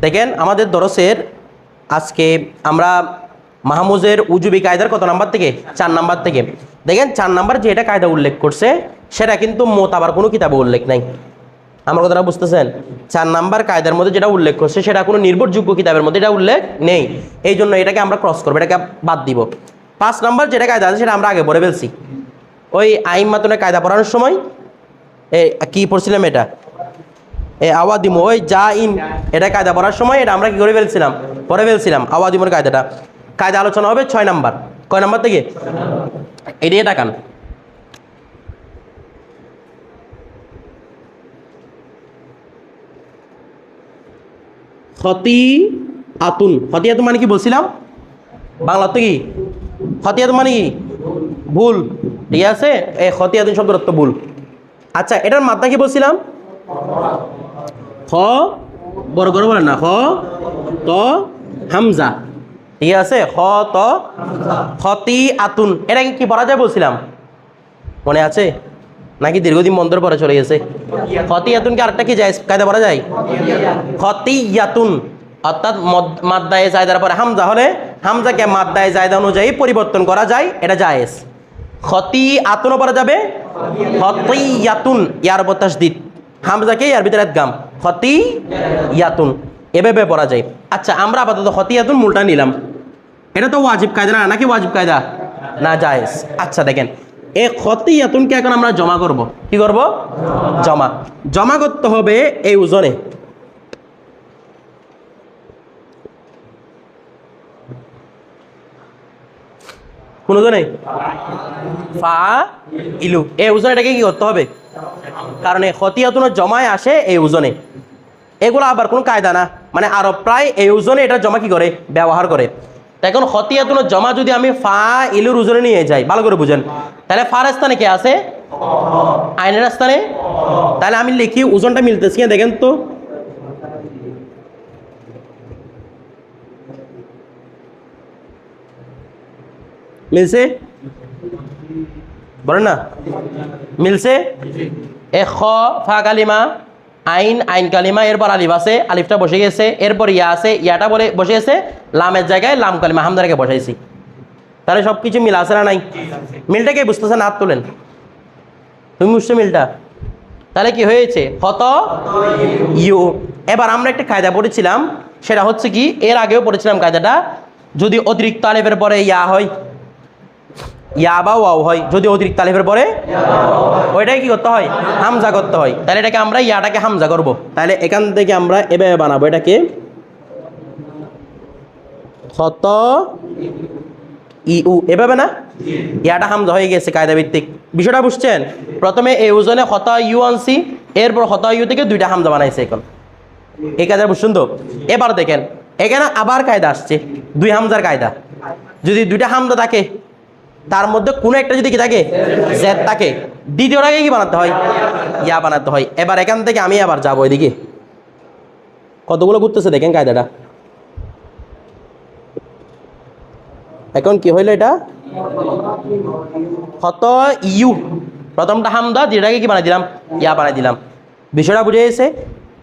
দেখেন আমাদের দরসের আজকে আমরা মাহমুজের উজুবি কায়দার কত নাম্বার থেকে? চার নাম্বার থেকে। দেখেন চার নাম্বার যে এটা কায়দা উল্লেখ করছে, সেটা কিন্তু মোতাবার কোনো কিতাবে উল্লেখ নাই। আমার কথাটা বুঝতেছেন? চার নাম্বার কায়দার মধ্যে যেটা উল্লেখ করছে, সেটা কোনো নির্ভরযোগ্য কিতাবের মধ্যে এটা উল্লেখ নেই। এই জন্য এটাকে আমরা ক্রস করব, এটাকে বাদ দিব। পাঁচ নাম্বার যেটা কায়দা আছে, সেটা আমরা আগে পড়ে ফেলছি। ওই আইন মাতনের কায়দা পড়ানোর সময়, এ, কি পড়ছিলাম এটা? এ, আওয়াদিমো, ওই যা ইন এটা কায়দা পড়ার সময় এটা আমরা কি করে ফেলছিলাম? পরে ফেলছিলাম, আওয়াদিমোর কায়দাটা। কায়দা আলোচনা হবে ছয় নাম্বার। কয় নাম্বার থেকে? এদিকে টাকান খতি আতুন খতি আতুন মানে কি বলছিলাম? বাংলা তো কি? খতি আতুন মানে কি? ভুল। ঠিক আছে? এই খতি আতুন শব্দের অর্থ ভুল। আচ্ছা এটার মাত্রা কি বলছিলাম? খ, বড় না, খ, ত, হামজা। ঠিক আছে? খ, ত খতি আতুন এটা কি পড়া যায় বলছিলাম? মনে আছে? নাকি দীর্ঘদিন বন্ধর পরে চলে গেছে? খতি আতুনকে আরেকটা কি যায়? কায়দা পড়া যায়? খতি ইয়াতুন অর্থাৎ মদ- মাদ্দায়ে জায়দার পরে হামজা হলে হামজাকে মাদ্দায়ে জায়দা অনুযায়ী পরিবর্তন করা যায়, এটা জায়েজ। খতি আতুনও পড়া যাবে? খতি ইয়াতুন ইয়ার উপর তাসদিদ। হামজাকে ইয়ার ভিতরে গাম খতি ইয়াতুন এভাবে পড়া যায়। আচ্ছা আমরা আপাতত খতি ইয়াতুন মূলটা নিলাম। এটা তো ওয়াজিব কায়দা না? নাকি ওয়াজিব কায়দা? না, জায়েজ। আচ্ছা দেখেন। এ খতি ইয়াতুনকে এখন আমরা জমা করব। কি করব? জমা। জমা করতে হবে এই ওজনে কোন ওজনে ফা ইলু এই ওজনে এটাকে কি করতে হবে? কারণ এই খতিয়াতুনের জমায় আসে এই ওজনে। এগুলো আবার কোনো কায়দা না। মানে আরও প্রায় এই ওজনে এটা জমা কি করে? ব্যবহার করে। এখন খতিয়াতুনের জমা যদি আমি ফা ইলুর ওজনে নিয়ে যাই, ভালো করে বুঝেন। তাহলে ফার স্থানে কে আছে? আইনের স্থানে তাহলে আমি লিখি, ওজনটা মিলতেছে দেখেন তো। মিলছে? বলেন না। মিলছে? এ খ ফা, কালিমা, আইন আইন, কালিমা, এরপর আলিফ আছে, আলিফটা বসে গেছে, এরপর ইয়া আছে, ইয়াটা বলে বসে গেছে, লামের জায়গায় লাম, কালিমা হামদারাকে বসাইছি। তাহলে সব কিছু মিল আছে না নাই? মিলটাকে বুঝতেছেন হাত তোলেন। তুমি বুঝছ মিলটা? তাহলে কি হয়েছে? হত ইউ। এবার আমরা একটা কায়দা পড়েছিলাম, সেটা হচ্ছে কি, এর আগেও পড়েছিলাম কায়দাটা, যদি অতিরিক্ত আলিফের পরে ইয়া হয় ইয়া বা ওয়াও হয় যদি অতিরিক্ত আলিফের পরে? ওইটাকে কি করতে হয়? হামজা করতে হয়। তাহলে এটাকে আমরা ইয়াটাকে হামজা করব। তাহলে এখান থেকে আমরা এভাবে বানাবো এটাকে হত ইউ এভাবে না? ইয়াটা হামজা হয়ে গেছে কায়দা ভিত্তিক বিষয়টা বুঝছেন? প্রথমে এই ওজনে হত ইউ আনছি এরপর হত ইউ থেকে দুইটা হামজা বানাইছে এখন। এই কায়দা বুঝছেন তো? এবার দেখেন এখানে আবার কায়দা আসছে দুই হামজার কায়দা। যদি দুইটা হামজা থাকে তার মধ্যে কোনো একটা যদি কি থাকে? জেদ থাকে। দ্বিতীয়টাকে কি বানাতে হয়? ইয়া বানাতে হয়। এবার এখান থেকে আমি আবার যাব এদিকে। কতগুলো ঘুরতেছে দেখেন কায়দাটা। এখন কি হইল এটা? কত ইউ। প্রথমটা হামদা যেটাকে কি বানাই দিলাম? ইয়া বানাই দিলাম। বিষয়টা বুঝে গেছে?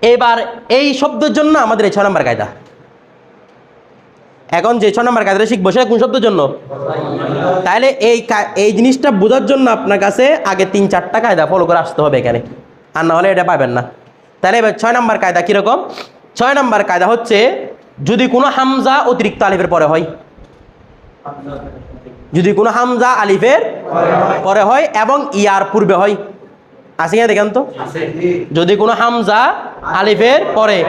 এবার এই শব্দের জন্য আমাদের এই ছয় নম্বর কায়দা। এখন যে ছ নম্বর কায়দাটা শিখব, সেটা কোন শব্দের জন্য? তাহলে এই এই জিনিসটা বোঝার জন্য আপনার কাছে আগে তিন চারটা কায়দা ফলো করে আসতে হবে এখানে। আর না হলে এটা পাবেন না। তাহলে এবার ছয় নম্বর কায়দা কীরকম? ছয় নম্বর কায়দা হচ্ছে, যদি কোনো হামজা অতিরিক্ত আলিফের পরে হয়। যদি কোনো হামজা আলিফের পরে হয়। এবং ইয়ার পূর্বে হয়। আছে কিনা দেখেন তো? যদি কোনো হামজা আলিফের পরে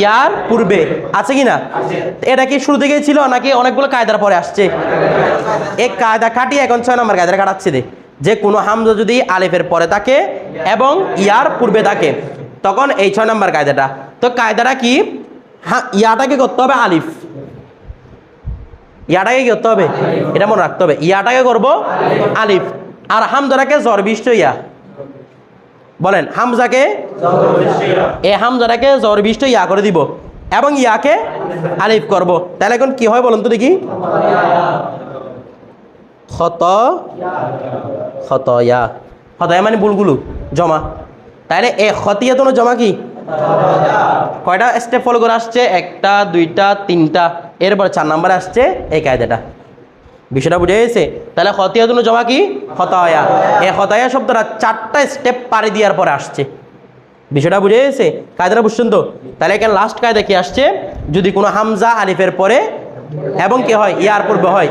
ইয়ার পূর্বে আছে কি না এটা কি শুরু থেকেই ছিল নাকি অনেকগুলো কায়দার পরে আসছে? এই কায়দা কাটিয়ে এখন ছয় নম্বর কায়দাটা কাটাচ্ছে দে যে কোনো হামজা যদি আলিফের পরে থাকে এবং ইয়ার পূর্বে থাকে, তখন এই ছয় নম্বর কায়দাটা। তো কায়দাটা কি? ইয়াটাকে করতে হবে আলিফ। ইয়াটাকে কি করতে হবে? এটা মনে রাখতে হবে। ইয়াটাকে করব আলিফ। আর হামজাটাকে জরবিষ্ট ইয়া। বলেন, হামজাকে এ হামজাটাকে জরবিষ্ট ইয়া করে দিব এবং ইয়াকে আলিফ করব। তাহলে এখন কি হয় বলুন তো দেখি? ইয়া খত ইয়া মানে বুলগুলো জমা। তাহলে এ খতিয়া তো জমা কি? কয়টা স্টেপ ফলো করে আসছে? একটা, দুইটা, তিনটা। এরপর চার নাম্বারে আসছে এই কায়দাটা বিষয়টা বুঝে গেছে? তাহলে হতিয়াতুন জমা কি? হতায়া এই হতায়া শব্দটা চারটা স্টেপ পাড়ি দেওয়ার পরে আসছে। বিষয়টা বুঝে গেছে? কায়দাটা বুঝছেন তো? তাহলে এখানে লাস্ট কায়দা কি আসছে? যদি কোনো হামজা আলিফের পরে এবং কি হয়? ইয়ার পূর্বে হয়।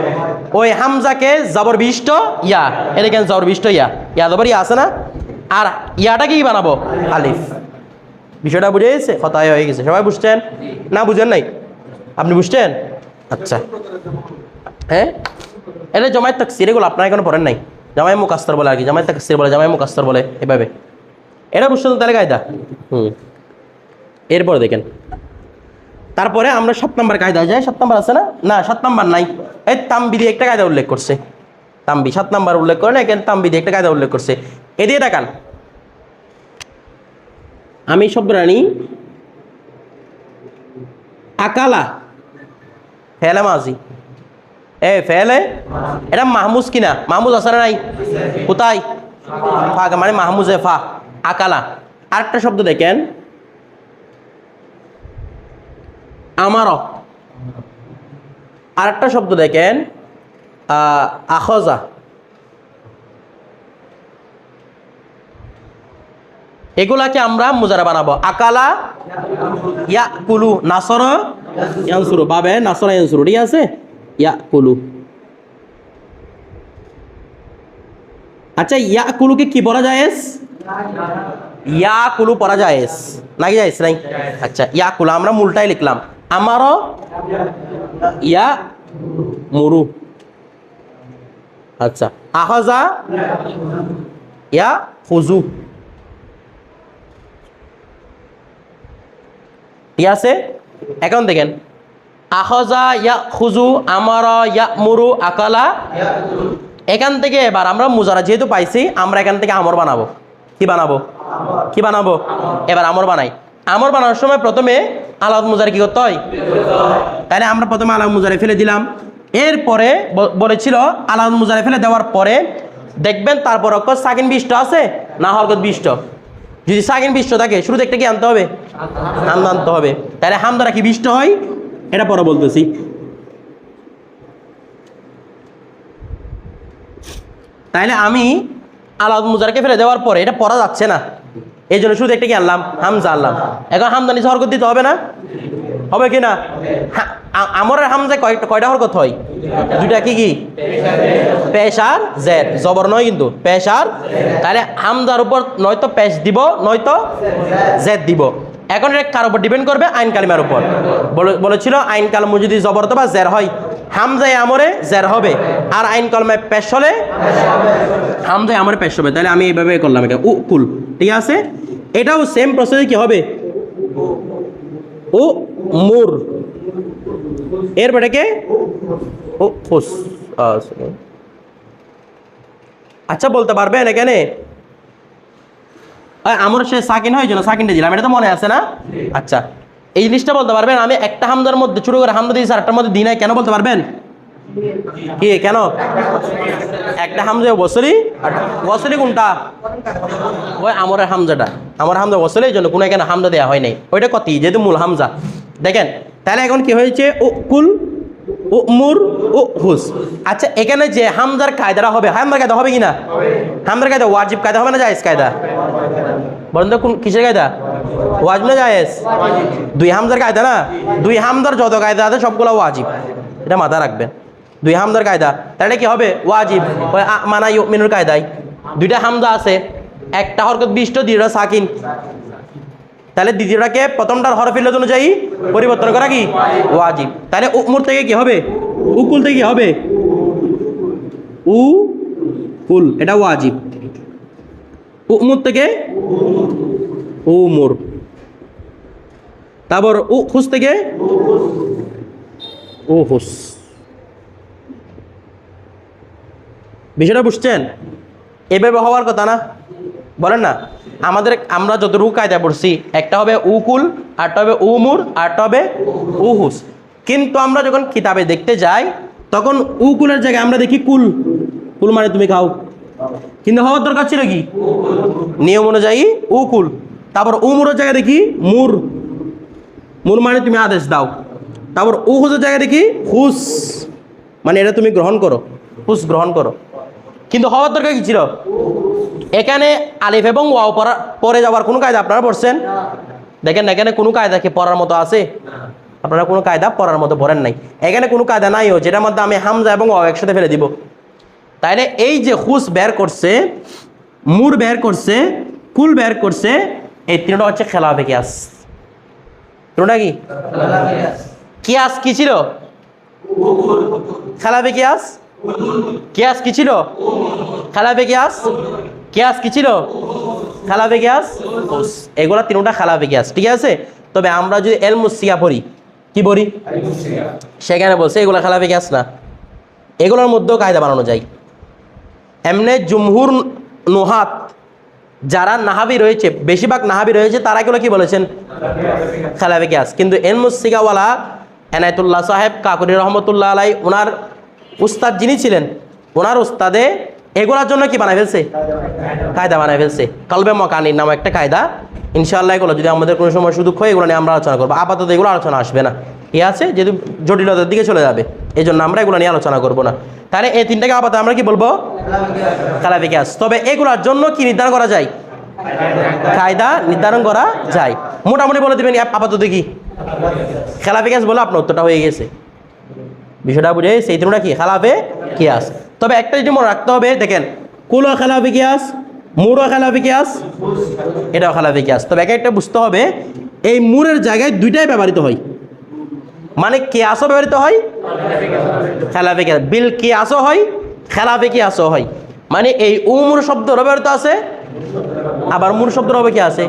ওই হামজাকে জবর বিষ্ট ইয়া। এটা কেন জবর বিষ্ট ইয়া। ইয়া জবর ইয়া আছে না? আর ইয়াটা কি বানাবো? আলিফ। বিষয়টা বুঝে গেছে? হতায় হয়ে গেছে। সবাই বুঝছেন? না বুঝেন নাই? আপনি বুঝছেন? আচ্ছা। হ্যাঁ? এটা জমায়েত তাকসির, এগুলো আপনারা এখনও পড়েন নাই। জামাই মুকাস্তর বলে আর কি জামাই তাকসির বলে জামাই মুকাস্তর বলে, এভাবে। এটা বুঝছেন তাহলে কায়দা। হুম। এরপর দেখেন। তারপরে আমরা সাত নাম্বার কায়দা যাই। সাত নাম্বার আছে না? না, সাত নাম্বার নাই। এই তাম্বি দিয়ে একটা কায়দা উল্লেখ করছে। তাম্বি, সাত নাম্বার উল্লেখ করে না? এখানে তাম্বি দিয়ে একটা কায়দা উল্লেখ করছে। এ দিয়ে দেখান। আমি শব্দটা নিই আকালা। ফেলে মাঝি এ, ফেলে? এটা মাহমুজ কিনা? মাহমুজ আছে না নাই? কোথায়? ফা মানে মাহমুজে ফা, আকালা। আরেকটা শব্দ দেখেন। আমারও আরেকটা শব্দ দেখেন। আখজা। এগুলাকে আমরা মুজারা বানাবো। আকালা ইয়া কুলু নাসর ইয়ানসুরু। বাবে নাসর ইয়ানসুরু। ঠিক আছে? ইয়া কুলু আচ্ছা ইয়া কুলুকে কি বলা যায় ইয়া কুলু পড়া যায় নাকি যায় নাই? আচ্ছা ইয়া কুলু আমরা মূলটাই লিখলাম। আমারও ইয়া মুরু। আচ্ছা আহজা ইয়া হুজু ঠিক আছে? এখন দেখেন। আহজা ইয়া খুজু আমার ইয়া মুরু আকালা এখান থেকে এবার আমরা মুজারা যেহেতু পাইছি, আমরা এখান থেকে আমর বানাবো। কি বানাবো? কি বানাবো? এবার আমর বানাই। আমর বানানোর সময় প্রথমে আলাদ মুজারে কি করতে হয়? তাহলে আমরা প্রথমে আলাদ মুজারে ফেলে দিলাম। এরপরে বলেছিল আলাদ মুজারে ফেলে দেওয়ার পরে দেখবেন তারপর অক্ষর সাকিন বিষ্ট আছে না হরকত বিষ্ট? যদি সাকিন বিষ্ট থাকে শুরু একটা কি আনতে হবে? আনতে হবে। তাহলে হামদারা কি বিষ্ট হয়? এটা পরে বলতেছি। তাহলে আমি আলাদ মুজারকে ফেলে দেওয়ার পরে এটা পড়া যাচ্ছে না। এই জন্য শুধু একটা কি আনলাম? হামজা আনলাম। এখন হামদানি হরকত দিতে হবে না? হবে কি না? হা- আ- আমরের হামজায় কয়টা কয়টা হরকত হয়? দুইটা কি কি? পেশার জেড জবর নয় কিন্তু, পেশার তাহলে হামজার উপর নয়তো পেশ দিব, নয়তো জেড দিব। এখন এটা কার উপর ডিপেন্ড করবে? আইন কালিমার উপর। বলে- বলেছিল, আইন কালাম যদি জবরত বা জের হয়, হামজায় আমরে জের হবে। আর আইন কলমায় পেশ হলে হামজায় আমরে পেশ হবে। তাহলে আমি এইভাবে করলাম এটা উ কুল ঠিক আছে? এটাও সেম প্রসেসে কি হবে? ও মুর এরপরে কে ও খুস আচ্ছা বলতে পারবেন এখানে আমার সে সাকিন হয় জন্য সাকিনটা দিলাম, এটা তো মনে আছে না? আচ্ছা এই জিনিসটা বলতে পারবেন, আমি একটা হামদার মধ্যে শুরু করে হামদা দিয়েছি, আরেকটার মধ্যে দিই নাই, কেন বলতে পারবেন? কি, কেন? একটা হামজা বসরি আর কোনটা? ওই আমার হামজাটা। আমার হামজা বসরি এই জন্য কোনো এখানে হামজা দেওয়া হয় নাই। ওইটা কতি, যেহেতু মূল হামজা। দেখেন, তাহলে এখন কি হয়েছে? ও কুল ও মুর ও হুস আচ্ছা এখানে যে হামজার কায়দাটা হবে হামদার কায়দা হবে কি না হামদার কায়দা ওয়াজিব কায়দা হবে না জায়েজ কায়দা? বলেন তো কিসের কায়দা ওয়াজিব না জায়েজ। দুই হামজার কায়দা না? দুই হামদার যত কায়দা আছে, সবগুলো ওয়াজিব। এটা মাথা রাখবেন। দুই হামদার কায়দা তাহলে কি হবে? ওয়াজিব। মানা মিনুর কায়দায় দুইটা হামদা আছে। একটা হরকত বিষ্ট, দুইটা সাকিন। তাহলে দ্বিতীয়টাকে প্রথমটার হরফিলত অনুযায়ী পরিবর্তন করা কি? ওয়াজিব। তাহলে উমুর থেকে কি হবে? উকুল থেকে কি হবে? উ কুল এটা ওয়াজিব। উমুর থেকে উমুর। তারপর উ খুস থেকে ও হুস বিষয়টা বুঝছেন? এভাবে হওয়ার কথা না। বলেন না, আমাদের আমরা যতটুকু কায়দা পড়ছি, একটা হবে উকুল আরটা হবে উমুর আরটা হবে উহুস। কিন্তু আমরা যখন কিতাবে দেখতে যাই, তখন উকুলের জায়গায় আমরা দেখি কুল। কুল মানে তুমি খাও। কিন্তু হওয়ার দরকার ছিল কি? নিয়ম অনুযায়ী উকুল। তারপর উমুরের জায়গায় দেখি মুর। মুর মানে তুমি আদেশ দাও। তারপর উহুজের জায়গায় দেখি হুস। মানে এটা তুমি গ্রহণ করো। হুস গ্রহণ করো। কিন্তু হওয়ার দরকার কি ছিল? এখানে আলিফ এবং ওয়াও পড়া পরে যাওয়ার কোনো কায়দা আপনারা পড়ছেন? দেখেন এখানে কোনো কায়দা কি পড়ার মতো আছে? আপনারা কোনো কায়দা পড়ার মতো পড়েন নাই। এখানে কোনো কায়দা নাই ও যেটার মধ্যে আমি হামজা এবং ওয়াও একসাথে ফেলে দিব। তাইলে এই যে হুস বের করছে, মুর বের করছে কুল বের করছে, এই তিনটা হচ্ছে খেলাফে কিয়াস। তিনটা কি? কিয়াস কি ছিল? খেলাফে কিয়াস? কিয়াস কি ছিল? খেলাফে কিয়াস? কিয়াস কি ছিল? খেলাফে কিয়াস? হুস। এগুলা তিনটা খেলাফে কিয়াস, ঠিক আছে? তবে আমরা যদি এল মুসিয়া পড়ি, কি পড়ি? সেখানে বলছে এগুলা খেলাফে কিয়াস না। এগুলোর মধ্যেও কায়দা বানানো যায়। এমনি জুমহুর নোহাত যারা নাহাবি রয়েছে, বেশিরভাগ নাহাবি রয়েছে, তারা এগুলো কি বলেছেন? খেলাফে কিয়াস। কিন্তু এন মুসিকাওয়ালা এনায়তুল্লাহ সাহেব, কাকুরি রহমতুল্লাহ আলাই, ওনার উস্তাদ যিনি ছিলেন, ওনার উস্তাদে এগুলোর জন্য কি বানাই ফেলছে? কায়দা বানাই ফেলছে। কালবে মকানির নাম একটা কায়দা। ইনশাল্লাহ এগুলো যদি আমাদের কোনো সময় সুযোগ হয়, এগুলো নিয়ে আমরা আলোচনা করব। আপাতত এগুলো আলোচনা আসবে না। এ আছে, যেহেতু জটিলতার দিকে চলে যাবে। এই জন্য আমরা এগুলো নিয়ে আলোচনা করব না। তাহলে এই তিনটাকে আপাতত আমরা কি বলব? কালাফি গ্যাস তবে এগুলোর জন্য কি নির্ধারণ করা যায়? কায়দা নির্ধারণ করা যায়। মোটামুটি বলে দেবেন আপাতত কি খেলাফি গ্যাস বলে আপনার উত্তরটা হয়ে গেছে। বিষয়টা বুঝে সেই তিনটা কি? খেলাফে কিয়াস। তবে একটা যদি মনে রাখতে হবে, দেখেন, কুলো খেলাফি কিয়াস, মুরো খেলাফি কিয়াস, এটাও খেলাফি কিয়াস। তবে একে একটা বুঝতে হবে, এই মুরের জায়গায় দুইটাই ব্যবহৃত হয়। মানে কে কেয়াসও ব্যবহৃত হয়? খেলাফে কিয়াস। বিল কিয়াসও হয়, খেলাফে কিয়াসও হয়। মানে এই উমুর শব্দরও ব্যবহৃত আছে, আবার মূল শব্দ হবে কি আছে?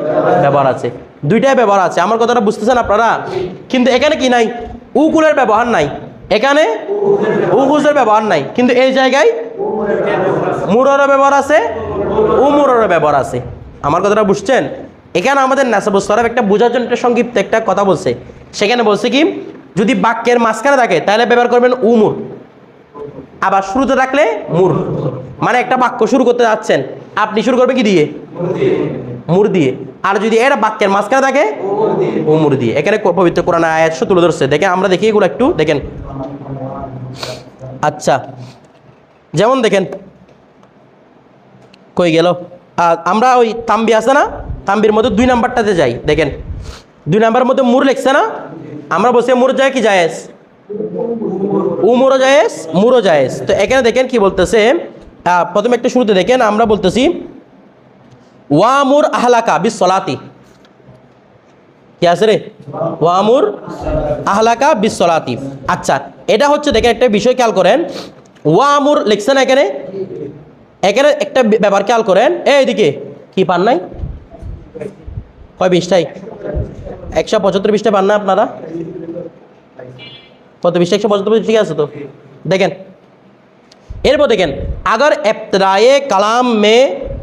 ব্যবহার আছে। দুইটাই ব্যবহার আছে। আমার কথাটা বুঝতেছেন আপনারা? কিন্তু এখানে কি নাই? উকুলের ব্যবহার নাই। এখানে উহুজের ব্যবহার নাই। কিন্তু এই জায়গায় মুরেরও ব্যবহার আছে, উমুরেরও ব্যবহার আছে। আমার কথাটা বুঝছেন? এখানে আমাদের নাসাবুস সরফ একটা বোঝার জন্য একটা সংক্ষিপ্ত একটা কথা বলছে। সেখানে বলছে কি? যদি বাক্যের মাঝখানে থাকে, তাহলে ব্যবহার করবেন উমুর। আবার শুরুতে রাখলে মুর। মানে একটা বাক্য শুরু করতে যাচ্ছেন, আপনি শুরু করবেন কি দিয়ে? মুর দিয়ে। আর যদি এর বাক্যের মাঝখানে থাকে ও মুর দিয়ে। এখানে পবিত্র কোরআন আয়াত তুলে ধরছে। দেখে আমরা দেখি এগুলো একটু, দেখেন। আচ্ছা। যেমন দেখেন, কই গেল? আমরা ওই তাম্বি আছে না? তাম্বির মধ্যে দুই নাম্বারটাতে যাই। দেখেন, দুই নাম্বারের মধ্যে মুর লিখছে না? আমরা বসে মুর যায় কি জায়েজ? উমরো জায়েজ, মুরো জায়েজ। তো এখানে দেখেন কি বলতেছে প্রথমে একটু শুরুতে দেখেন, আমরা বলতেছি ওয়ামুর আহলাকা বিস সলাতি কি আছে রে? ওয়ামুর আহলাকা বিস সলাতি আচ্ছা এটা হচ্ছে দেখেন একটা বিষয় খেয়াল করেন। ওয়ামুর লিখছে না এখানে? এখানে একটা ব্যাপার খেয়াল করেন। এই এদিকে, কি পান নাই? কয় বিশটাই একশো পঁচাত্তর বিশটা পান না আপনারা? কত বিশটা, একশো পঁচাত্তর ঠিক আছে তো? দেখেন। এরপর দেখেন, আগর এফতরায়ে কালাম মে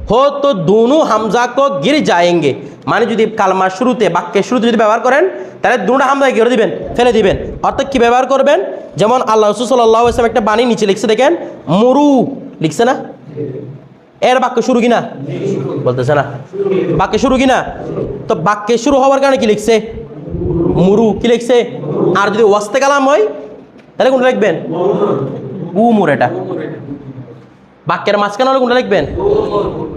হো তো দুনু হামজা কো গির যায়েঙ্গে। মানে যদি কালমা শুরুতে, বাক্যের শুরুতে যদি ব্যবহার করেন, তাহলে দুটা হামজা ঘিরে দিবেন? ফেলে দিবেন। অর্থাৎ কী ব্যবহার করবেন? যেমন আল্লাহ রসুল সাল্লাহ ইসলাম একটা বাণী নিচে লিখছে, দেখেন, মরু, লিখছে না? এর বাক্য শুরু কিনা? বলতেছে না। বাক্য শুরু কিনা? তো বাক্যে শুরু হওয়ার কারণে কি লিখছে? মুরু। কি লিখছে? আর যদি ওয়াস্তে কালাম হয়, তাহলে কোনটা লিখবেন? উমুর এটা। বাক্যের মাঝখানে হলে কোনটা লিখবেন?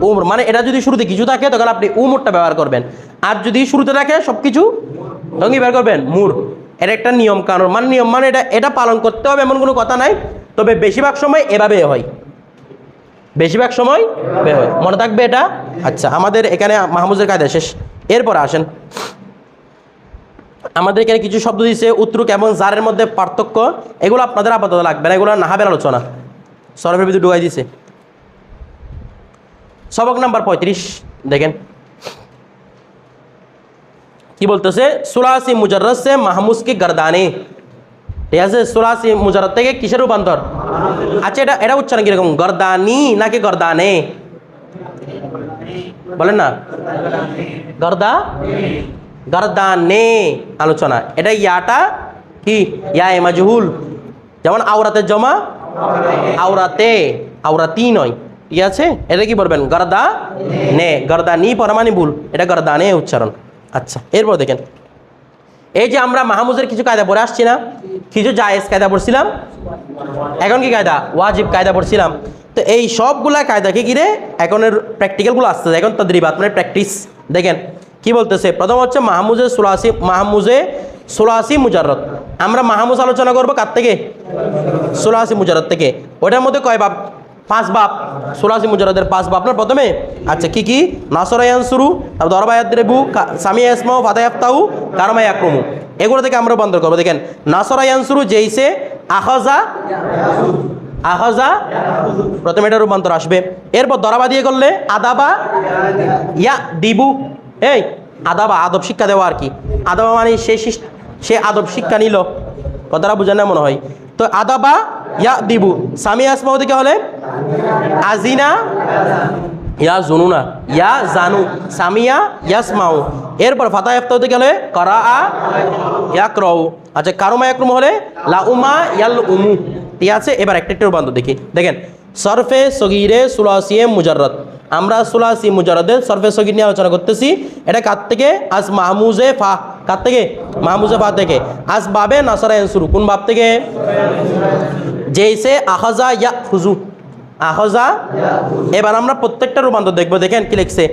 উমর। মানে এটা যদি শুরুতে কিছু থাকে, তখন আপনি উমুরটা ব্যবহার করবেন। আর যদি শুরুতে থাকে সব কিছু তখন কি ব্যবহার করবেন। মুর। এটা একটা নিয়ম কানুন মানে নিয়ম মানে এটা এটা পালন করতে হবে এমন কোনো কথা নাই। তবে বেশিরভাগ সময় এভাবে হয়। বেশিরভাগ সময় এভাবে হয়। মনে থাকবে এটা? আচ্ছা আমাদের এখানে মাহমুদের কায়দা, শেষ। এরপর আসেন। আমাদের এখানে কিছু শব্দ দিয়েছে উত্তরক এবং জারের মধ্যে পার্থক্য, এগুলো আপনাদের আপাতত লাগবে না, এগুলো নাহাবের আলোচনা। সরফের ভিতরে ডুবাই দিছে সবক নাম্বার পঁয়ত্রিশ, দেখেন। কি বলতেছে? সুলাসি মুজাররদ সে কি গরদানে। ঠিক আছে সুলাসি মুজাররদ থেকে কিসের রূপান্তর? আচ্ছা এটা এটা উচ্চারণ কীরকম? গরদানি নাকি গরদানে? বলেন না। গর্দা? গর্দানে আলোচনা। এটা ইয়াটা কি? ইয়া এ মাজহুল। যেমন আওরাতের জমা, আওরাতে, আওরাতি নয়। ঠিক আছে? এটা কি বলবেন? গরদা নে গরদা নি পরমানি ভুল। এটা গরদা নে উচ্চারণ। আচ্ছা এরপর দেখেন। এই যে আমরা মাহমুজের কিছু কায়দা পড়ে আসছি না, কিছু জায়েজ কায়দা পড়ছিলাম। এখন কি কায়দা? ওয়াজিব কায়দা পড়ছিলাম। তো এই সবগুলা কায়দাকে ঘিরে এখনের প্র্যাকটিক্যালগুলো আসতেছে। এখন তাদের তদ্রিবাত মানে প্র্যাকটিস দেখেন, কি বলতেছে? প্রথম হচ্ছে মাহমুজে সুলাসি মাহমুজে সুলাসি মুজারত আমরা মাহমুজ আলোচনা করব কার থেকে? সুলাসি মুজারত থেকে। ওটার মধ্যে কয় বাপ পাঁচ বাপ সুলাসি মুজারদের পাঁচ বাপ না প্রথমে? আচ্ছা কি কি? নাসরায়ান শুরু তারপর দরবায়াত রেবু সামিয়া ইসমাউ ফাতায়াফতাউ কারমাই আক্রমু। এগুলো থেকে আমরা বন্ধ করব। দেখেন নাসরায়ান শুরু যেইসে আহজা আহজা প্রথমে এটা রূপান্তর আসবে। এরপর দরাবা দিয়ে করলে, আদাবা ইয়া দিবু এই, আদাবা, আদব শিক্ষা দেওয়া আর কি। আদাবা মানে সে সে আদব শিক্ষা নিল। কথাটা না মনে হয়। তো আদাবা ইয়া দিবু। সামি আসমাও দিকে হলে? আজিনা ইয়া জুনুনা। ইয়া জানু। সামিয়া ইয়াসমাউ। এরপর ফাতা ইফতাউতে গেলে করা আ ইয়াকরাউ। আচ্ছা কারুমা ইয়াকরুম হলে? লা উমা ইয়াল উমু ঠিক আছে? এবার একটা একটা রূপান্তর দেখি। দেখেন, সরফে সগিরে সুলাসিয়ে মুজাররত আমরা সুলাসি মুজাররদের সরফে সগির নিয়ে আলোচনা করতেছি। এটা কার থেকে? আজ মাহমুজে ফা কার থেকে? মাহমুজে ফা থেকে। আজ বাবে নাসারা শুরু কোন বাপ থেকে? যেইসে আহজা ইয়া খুজু। আহজা এবার আমরা প্রত্যেকটা রূপান্তর দেখব। দেখেন কি লিখছে?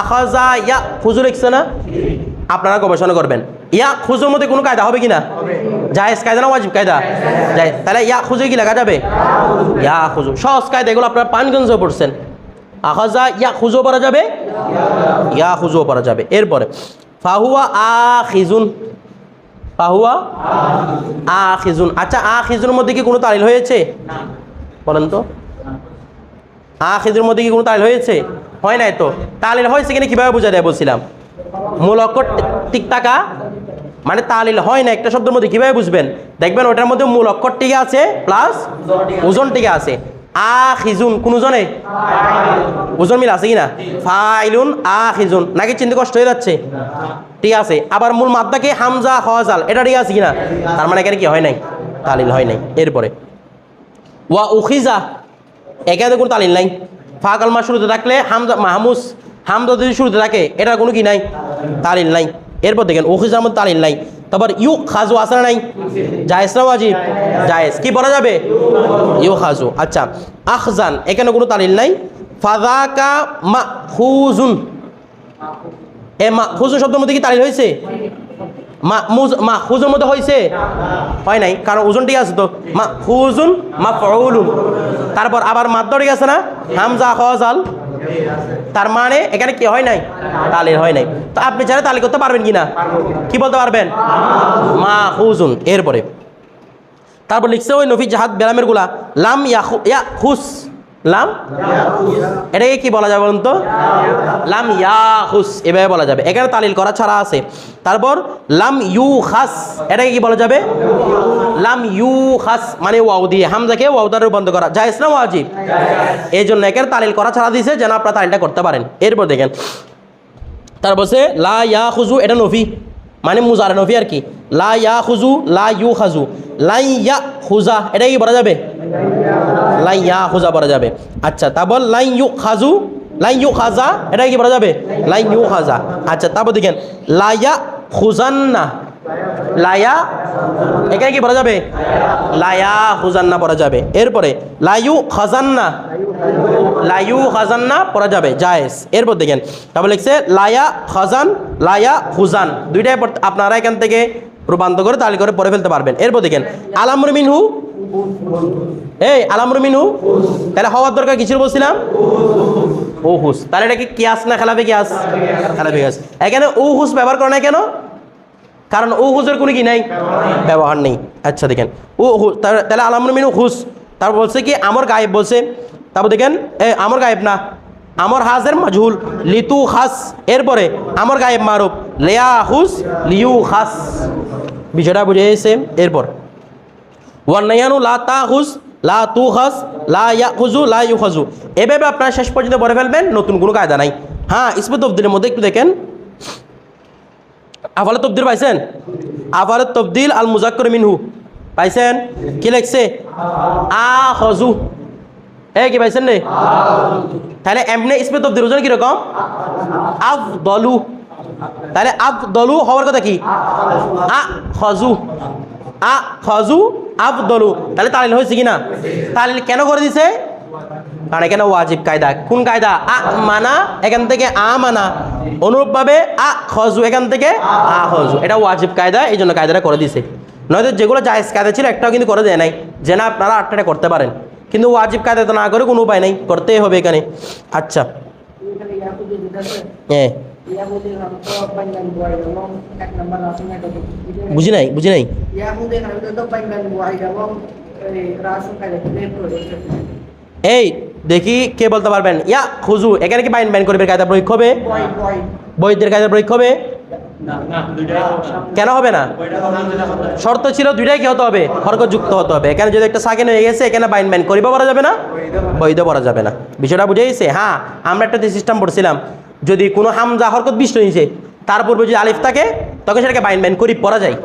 আহজা ইয়া খুজু লিখছে না? আপনারা গবেষণা করবেন। ইয়া খুজুর মধ্যে কোনো কায়দা হবে কি না জায়েজ কায়দা না ওয়াজিব কায়দা? যায় তাহলে ইয়া খুজু কি লেখা যাবে? ইয়া খুজু। সহজ কায়দা, এগুলো আপনারা পানগঞ্জ পড়ছেন। আহজা ইয়া খুজু পারা যাবে? ইয়া খুজু পারা যাবে। এরপরে, ফাহুয়া আ খিজুন ফাহুয়া আ খিজুন আচ্ছা আ খিজুর মধ্যে কি কোনো তালিল হয়েছে? বলেন তো। আ খিজুর মধ্যে কি কোনো তালিল হয়েছে? হয় নাই তো। তালিল হয়েছে কিনা কীভাবে বোঝা যায় বলছিলাম। মূল অক্ষর ঠিক থাকা মানে তালিল হয় না একটা শব্দের মধ্যে কীভাবে বুঝবেন? দেখবেন ওটার মধ্যে মূল অক্ষর টিকে আছে প্লাস ওজন টিকে আছে। আ খিজুন কোন ওজনে ওজন মিল আছে কিনা? ফাইলুন আ খিজুন নাকি চিন্তা কষ্ট হয়ে যাচ্ছে। ঠিক আছে, আবার মূল মাদ্দাকে হামজা হওয়াজাল এটা ঠিক আছে কিনা? তার মানে এখানে কি হয় নাই? তালিল হয় নাই। এরপরে, ওয়া উখিজা এখানে কোনো তালিল নাই। ফা কালমা শুরুতে থাকলে হামজা, মাহমুস, হামজা যদি শুরুতে থাকে, এটার কোনো কি নাই? তালিল নাই। এরপর দেখেন উখিজার মধ্যে তালিল নাই। তারপর, ইউ খাজু আসে না নাই? জায়েজ না ওয়াজিব? জায়েজ। কি বলা যাবে? ইউ খাজু। আচ্ছা আখজান, এখানে কোনো তালিল নাই। ফাদাকা মা হুজুন এ মা হুজুন শব্দের মধ্যে কি তালিল হয়েছে? মা হুজুর মধ্যে হয়েছে? হয় নাই, কারণ ঠিক আছে তো। মা হুজুন মা ফউলুন তারপর আবার মাদ্দ ঠিক আছে না? হামজা খজাল। তার মানে এখানে কি হয় নাই? তালের হয় নাই। তো আপনি যারা তালি করতে পারবেন কি না কি বলতে পারবেন? মা হুজুন এরপরে, তারপর লিখছে ওই নফি জাহাদ বেলামেরগুলা লাম ইয়া হুস লাম? এটাকে কি বলা যাবে বলুন তো? লাম ইয়া হুস এভাবে বলা যাবে। এখানে তালিল করা ছাড়া আছে। তারপর লাম ইউ খাস এটাকে কি বলা যাবে? লাম ইউ খাস মানে ওয়াও দিয়ে, হামজাকে ওয়াও দ্বারা বন্ধ করা। যায় না ওয়াজিব? এই জন্য এখানে তালিল করা ছাড়া দিয়েছে, যেন আপনারা তালিলটা করতে পারেন। এরপর দেখেন। তারপর সে লা ইয়া খুজু এটা নফি। মানে মুজারে নফি আর কি। লা ইয়া খুজু লা ইউ খাজু লাই ইয়া খুজা এটা কি বলা যাবে? লাই ইয়া খুজা বলা যাবে। আচ্ছা তারপর লাই ইউ খাজু লাই ইউ খাজা এটা কি বলা যাবে? লাই ইউ খাজা আচ্ছা তারপর দেখেন লাইয়া খুজান্না, লায়া, এখানে কি বলা যাবে? লায়া হুজান্না পড়া যাবে। এরপরে, লায়ু খাজান্না লায়ু খাজান্না পড়া যাবে, জায়েজ। এরপর দেখেন, তারপর লিখছে, লায়া খাজান, লায়া হুজান দুইটাই আপনারা এখান থেকে রূপান্তর করে তালি করে পড়ে ফেলতে পারবেন। এরপর দেখেন, আলামর মিনহু এই, আলামর মিনহু? তাহলে হওয়ার দরকার কিছু বলছিলাম? ও হুস তাহলে এটা কি কিয়াস না খেলাবে কিয়াস খেলাবে কিয়াস এখানে ও হুস ব্যবহার করে না কেন? কারণ ও হুজের কোনো কি নাই? ব্যবহার নেই। আচ্ছা দেখেন। ও তাহলে আলামুল মিনু হুস। তারপর বলছে কি, আমার গায়েব বলছে। তারপর দেখেন, এ, আমার গায়েব না। আমার হাজের মাজহুল, লিতু খাস। এরপরে, আমার গায়েব মারুফ। লেয়া হুস, লিউ খাস। বিষয়টা বুঝে এসে এরপর ওয়ান্নায়ানু লা তা হুস লা তু খাস লা ইয়া খুজু লা ইউ খাজু এভাবে আপনারা শেষ পর্যন্ত পড়ে ফেলবেন, নতুন কোনো কায়দা নাই। হ্যাঁ ইসমত তবদিলের মধ্যে একটু দেখেন। আফালে তবদিল পাইছেন? আফালে তবদিল আল মুজাক্কর মিনহু। পাইছেন? কি লেখছে? আ হজু এই কি পাইছেন রে তাহলে এমনি ইসমে তবদির ওজন কীরকম? আফ দলু তাহলে আফ দলু হওয়ার কথা কি? আ খজু আ খজু আফ দলু তাহলে তালিল হয়েছে কি না তালিল কেন করে দিছে? কারণ এখানে ওয়াজিব কায়দা। কোন কায়দা? আ মানা এখান থেকে আ মানা অনুরূপভাবে আ খজু এখান থেকে আ খজু এটা ওয়াজিব কায়দা, এই জন্য কায়দাটা করে দিছে। নয়তো যেগুলো জায়েজ কায়দা ছিল, একটাও কিন্তু করে দেয় নাই। যে না, আপনারা আটটা করতে পারেন। কিন্তু ওয়াজিব কায়দা তো না করে কোনো উপায় নাই, করতেই হবে এখানে। আচ্ছা। হ্যাঁ। বুঝি নাই বুঝি নাই এই দেখি কে বলতে পারবেন ইয়া খুজু এখানে কি বাইন বাইন করবে কায়দা প্রয়োগ হবে বৈদ্যের কায়দা প্রয়োগ হবে কেন হবে না শর্ত ছিল দুইটাই কি হতে হবে হরকযুক্ত হতে হবে এখানে যদি একটা সাকেন হয়ে গেছে এখানে বাইন বাইন করিবা পড়া যাবে না বৈধ পড়া যাবে না বিষয়টা বুঝে গেছে হ্যাঁ আমরা একটা সিস্টেম পড়ছিলাম যদি কোনো হামজা হরকত বিষ্ট নিয়েছে তার পূর্বে যদি আলিফ থাকে, তখন সেটাকে বাইন বাইন করি পড়া যায়।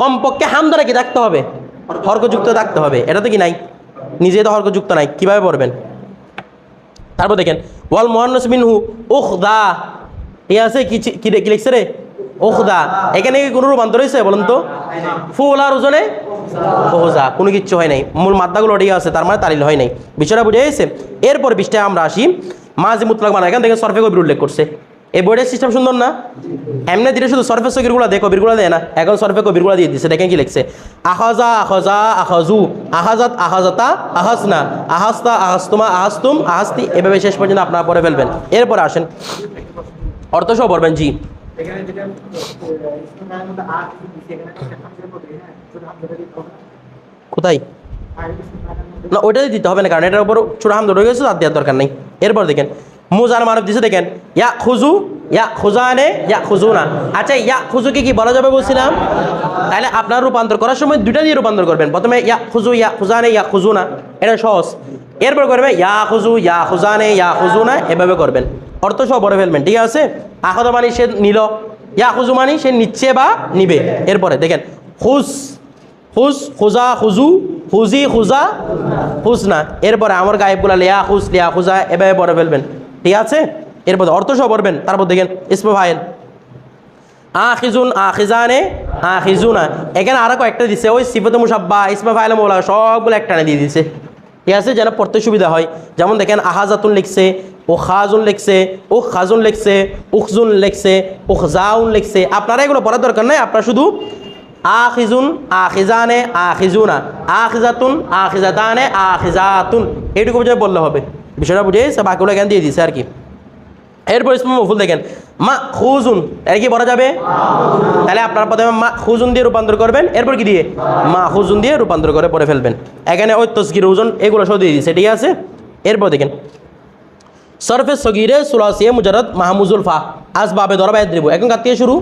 কমপক্ষে হামদারা কি থাকতে হবে? হরকযুক্ত থাকতে হবে। এটা তো কি নাই? নিজে তো হরকযুক্ত নাই। কীভাবে পড়বেন? তারপর দেখেন, ওয়াল মোহান্নস মিনহু উখ দা ঠিক আছে কি কি লিখছে রে? উখ দা এখানে কি কোনো রূপান্তর হয়েছে বলুন তো? ফুল আর ওজনে ওহজা কোনো কিচ্ছু হয় নাই। মূল মাদ্দাগুলো ঠিক আছে, তার মানে তালিল হয় নাই। বিষয়টা বুঝে গেছে? এরপর বিষয়টা আমরা আসি। মাঝে মুতলাক মানে এখান থেকে সরফে কবির উল্লেখ করছে। এই বইটার সিস্টেম সুন্দর না? এমনি দিলে শুধু সরফে সগিরগুলো দেয়, কবিরগুলো দেয় না। এখন সরফে কবিরগুলো দিয়ে দিচ্ছে দেখেন কি লিখছে। আহাজা, আহজা, আহজু, আহাজাত, আহাজাতা আহাসনা আহাস্তা আহাস্তুমা আহাস্তুম আহাস্তি এভাবে শেষ পর্যন্ত আপনারা পড়ে ফেলবেন। এরপরে আসেন। অর্থ সহ পড়বেন, জি। কোথায়? না, ওইটাই দিতে হবে না, কারণ এটার উপর ছোট হাম ধরে গেছে তার দেওয়ার দরকার নেই। এরপর দেখেন মুজান মানব দিছে, দেখেন ইয়া খুজু ইয়া খুজানে ইয়া খুজু না আচ্ছা ইয়া খুজুকে কি বলা যাবে বলছিলাম? তাহলে আপনার রূপান্তর করার সময় দুইটা দিয়ে রূপান্তর করবেন। প্রথমে ইয়া খুজু ইয়া খুজানে ইয়া খুজু না এটা সহজ। এরপর করবে ইয়া খুজু ইয়া খুজানে ইয়া খুজু না এভাবে করবেন। অর্থ সহ বড় ফেলবেন, ঠিক আছে? আহত মানি সে নিল ইয়া খুজু মানি সে নিচ্ছে বা নিবে। এরপরে দেখেন খুজ হুজ খুজা খুজু হুজি খুজা হুজ না। এরপরে আমার গায়েবগুলা লিয়া খুজ, লিয়া খুজা, এভাবে পরে ফেলবেন। ঠিক আছে? এরপর অর্থ সহ পড়বেন। তারপর দেখেন ইসমে ফাইল আখিজুন আখিজানে, আখিজুনা। এখানে আরও কয়েকটা দিছে। ওই সিফত মুসাব্বা ইসমে ফাইল মৌলা, সবগুলো একটানে দিয়ে দিছে। ঠিক আছে? যেন পড়তে সুবিধা হয়। যেমন দেখেন, আহাজাতুন লিখছে ও খাজুন লিখছে ও খাজুন লিখছে, উখজুন লিখছে, উখজাউন লিখছে। আপনারা এগুলো পড়ার দরকার নাই। আপনারা শুধু আখিজুন, আখিজানে, আখিজুনা। আখিজাতুন, আখিজাতানে, আখিজাতুন। এইটুকু বুঝে বললে হবে। বিষয়টা বুঝে বাকিগুলো এখানে দিয়ে দিছে আর কি। এরপর ইসমে মফুল দেখেন। মা খুজুন এর কি বলা যাবে? তাহলে আপনার প্রথমে মা খুজুন দিয়ে রূপান্তর করবেন। এরপর কি দিয়ে? মা খুজুন দিয়ে রূপান্তর করে পড়ে ফেলবেন। এখানে ওই তসগির ওজন এগুলো সব দিয়ে দিয়েছে ঠিক আছে? এরপর দেখেন। সরফে সগিরে সুলাসিয়ে মুজারত মাহমুজুল ফা আজ বাবে ধরা দিব এখন কার শুরু?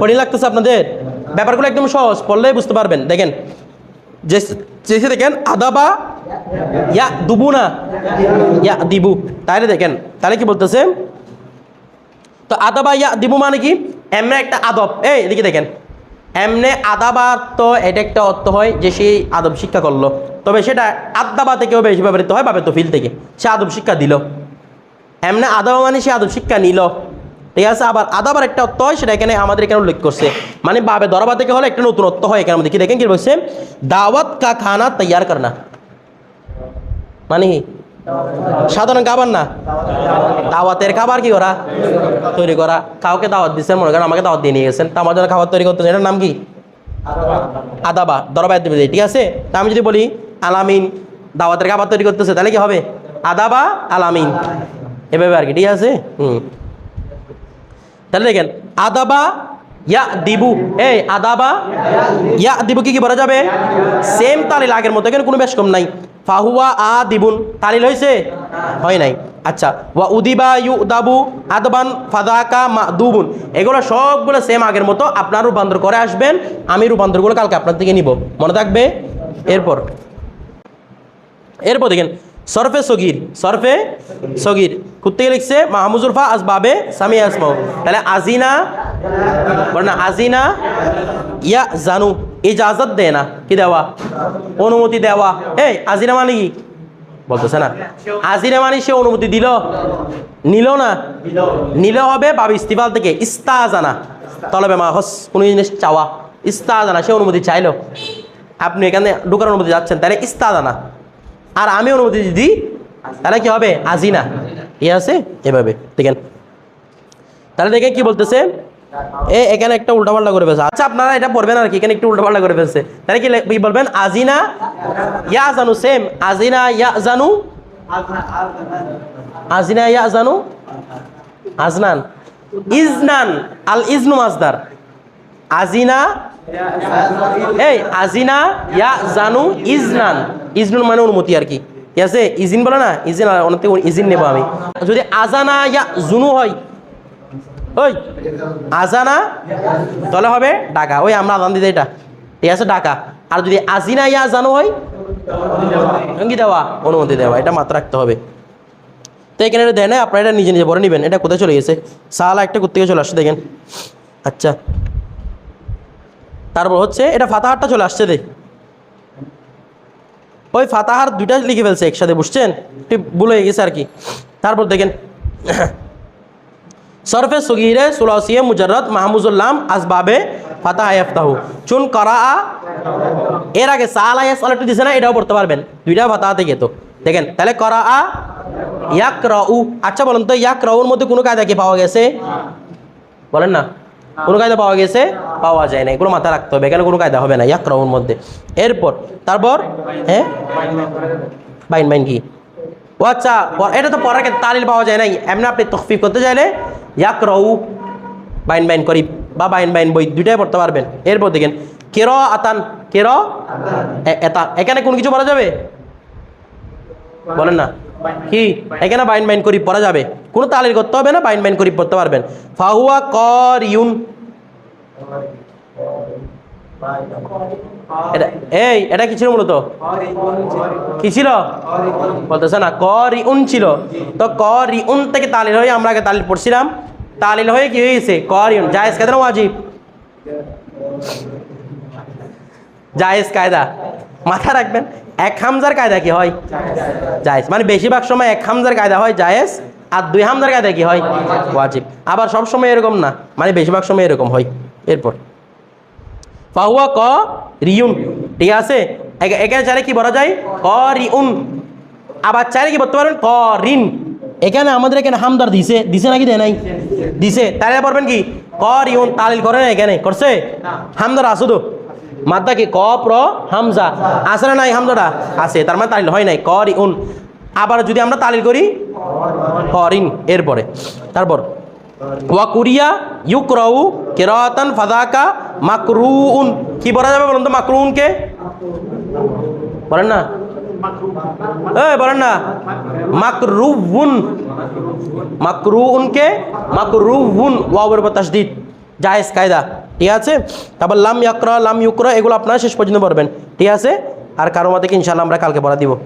কঠিন লাগতেছে আপনাদের? ব্যাপারগুলো একদম সহজ, পড়লেই বুঝতে পারবেন। দেখেন, যে যে দেখেন, আদাবা ইয়া দুবু না ইয়া দিবু তাহলে দেখেন তাহলে কি বলতেছে? তো আদাবা ইয়া দিবু মানে কি? এমনে একটা আদব। এই, এদিকে দেখেন, এমনে আদাবার তো এটা একটা অর্থ হয় যে সে আদব শিক্ষা করল। তবে সেটা আদাবা থেকেও বেশি ব্যবহৃত হয় বাবে তো ফিল থেকে। সে আদব শিক্ষা দিল। এমনে আদাবা মানে সে আদব শিক্ষা নিল। ঠিক আছে? আবার আদাবার একটা অর্থ হয়, সেটা এখানে আমাদের এখানে উল্লেখ করছে। মানে বাবে দরবা থেকে হলে একটা নতুন অর্থ হয় এখানে আমাদের কি দেখেন কি বলছে? দাওয়াত কা খানা তৈয়ার করনা। মানে সাধারণ খাবার না? দাওয়াতের খাবার কি করা তৈরি করা। কাউকে দাওয়াত দিচ্ছেন মনে করেন আমাকে দাওয়াত দিয়ে নিয়ে গেছেন। তা আমার জন্য খাবার তৈরি করতেছেন। এটার নাম কি? আদাবা। দরবায় দেবে ঠিক আছে? তা আমি যদি বলি, আলামিন দাওয়াতের খাবার তৈরি করতেছে, তাহলে কি হবে? আদাবা আলামিন। এভাবে আর কি, ঠিক আছে? হুম। তাহলে দেখেন, আদাবা ইয়া দিবু এই আদাবা ইয়া দিবু কি কি বলা যাবে? সেম তালিল আগের মতো, এখানে কোনো বেশ কম নাই। ফাহুয়া আ দিবুন তালিল হয়েছে হয় নাই। আচ্ছা ওয়া উদিবা ইউ দাবু আদবান ফাদাকা মা দুবুন এগুলো সবগুলো সেম আগের মতো, আপনার রূপান্তর করে আসবেন, আমি রূপান্তরগুলো কালকে আপনার থেকে নিব। মনে থাকবে? এরপর। এরপর দেখেন সরফে সগির সরফে সগির। কুত্তে লিখছে? মাহমুজুল ফা আজ বাবে সামি আসমাও তাহলে আজিনা, বলে না, আজিনা ইয়া জানু। ইজাজত দেয় না, কি দেওয়া? অনুমতি দেওয়া। এই, আজিনা মানে কি? বলতেছে না। আজিনা মানে সে অনুমতি দিল। নিল না? নিল হবে বাবি ইস্তিফাল থেকে। ইস্তাজানা। তলবে মা হস কোনো জিনিস চাওয়া। ইস্তাজানা, সে অনুমতি চাইলো। আপনি এখানে ঢোকার অনুমতি যাচ্ছেন, তাহলে ইস্তাজানা। আর আমি অনুমতি যদি দিই, তাহলে কি হবে? আজিনা। এ আছে? এভাবে। দেখেন। তাহলে দেখে কি বলতেছে? এ এখানে একটা উল্টাপাল্টা করে ফেলছে। আচ্ছা আপনারা এটা পড়বেন আর কি, এখানে একটু উল্টাপাল্টা করে ফেলছে। তাহলে কি বলবেন? আজিনা ইয়া জানু সেম আজিনা ইয়া জানু আজিনা ইয়া জানু আজনান। ইজনান। আল ইজনু মাজদার। আজিনা? এই, আজিনা ইয়া জানু ইজনান। ইজনুন মানে অনুমতি আর কি। ঠিক আছে? ইজিন বলে না? ইজিন অনেক ইজিন নেব আমি। যদি আজানা ইয়া জুনু হয়, ওই, আজানা তাহলে হবে ডাকা ওই, আমরা আজান দিতে এটা। ঠিক আছে? ডাকা আর যদি আজিনা ইয়া জানু হয় কি দেওয়া, অনুমতি দেওয়া। এটা মাত্র রাখতে হবে। তো এখানে এটা দেয় না আপনারা এটা নিজে নিজে পরে নেবেন। এটা কোথায় চলে গেছে? সালা একটা কোথেকে চলে আসছে, দেখেন। আচ্ছা। তারপর হচ্ছে, এটা ফাতাহারটা চলে আসছে, দেখ। ওই ফাতাহার দুইটা লিখে ফেলছে একসাথে, বুঝছেন? একটু ভুল হয়ে গেছে আর কি। তারপর দেখেন, সরফে সগিরে সুলাসিয়ে মুজাররদ মাহমুজুল্লাম আসবাবে ফাতাহ ইফতাহু চুন করা এর আগে সাল আয়াস আলাটু দিছে না, এটাও পড়তে পারবেন। দুইটা ফাতাহা থেকে তো। দেখেন, তাহলে করা আ ইয়াক রাউ আচ্ছা বলুন তো ইয়াক রাউর মধ্যে কোনো কায়দা কি পাওয়া গেছে? বলেন না। কোনো কায়দা পাওয়া গেছে? পাওয়া যায় না এগুলো মাথায় রাখতে হবে। এখানে কোনো কায়দা হবে না? ইয়াক রাউর মধ্যে। এরপর, তারপর হ্যাঁ বাইন বাইন কি? ও আচ্ছা এটা তো পড়ার ক্ষেত্রে তালিল পাওয়া যায় নাই। এমনি আপনি তখফিফ করতে চাইলে ইয়াক রউ বাইন বাইন করি বা বাইন বাইন বই দুইটাই পড়তে পারবেন। এরপর দেখেন কের? আতান কের এতা, এখানে কোন কিছু পড়া যাবে? বলেন না। কি? এখানে বাইন বাইন করি পড়া যাবে। কোনো তালিল করতে হবে না, বাইন বাইন করি পড়তে পারবেন। ফাহুয়া কর ইউন এই, এটা কি ছিল মূলত? কি ছিল? বলতেছে না ক রিউন ছিল। তো ক রিউন থেকে তালিল হয়ে আমরা আগে তালিল পড়ছিলাম। তালিল হয়ে কি হয়ে গেছে ক রিউন জায়েজ কায়দা না ওয়াজিব? জায়েজ কায়দা। মাথা রাখবেন, এক হামজার কায়দা কি হয়? জায়েজ। মানে বেশিরভাগ সময় এক হামজার কায়দা হয়, জায়েজ আর দুই হামদার কায়দা কি হয়? ওয়াজিব। আবার সব সময় এরকম না মানে বেশিরভাগ সময় এরকম হয়। এরপর। ফাহুয়া ক রিউন। ঠিক আছে? এখানে চাইলে কি বলা যায়? ক রিউন। আবার চাইলে কি বলতে পারবেন? ক রিন। এখানে আমাদের এখানে হামদার দিছে। দিছে নাকি দেয় নাই? দিছে। তাহলে পারবেন কি? ক রিউন তালিল করে না এখানে। করছে? হামদার আসো তো। মাদ্দা কি? ক প্র হামজা। আছে না নাই হামদাটা আছে। তার মানে তালিল হয় নাই। ক রিউন। আবার যদি আমরা তালিল করি ক রিন এরপরে। তারপর, ওয়া কুরিয়া ইউকরাউ কিরাতান ফাদাকা মাকরুউন। কি বলা যাবে বলুন তো মাকরুউনকে? বলেন না। এই, বলেন না। মাকরুউন। মাকরুউনকে, মাকরুউন, ওয়াওয়ের উপর তাসদিদ, জায়েজ, কায়দা। ঠিক আছে? তারপর লাম ইয়াকরা, লাম ইউকরা, এগুলো আপনারা শেষ পর্যন্ত পড়বেন। ঠিক আছে? আর কারও মতে কি ইনশাআল্লাহ আমরা কালকে পড়া দিব।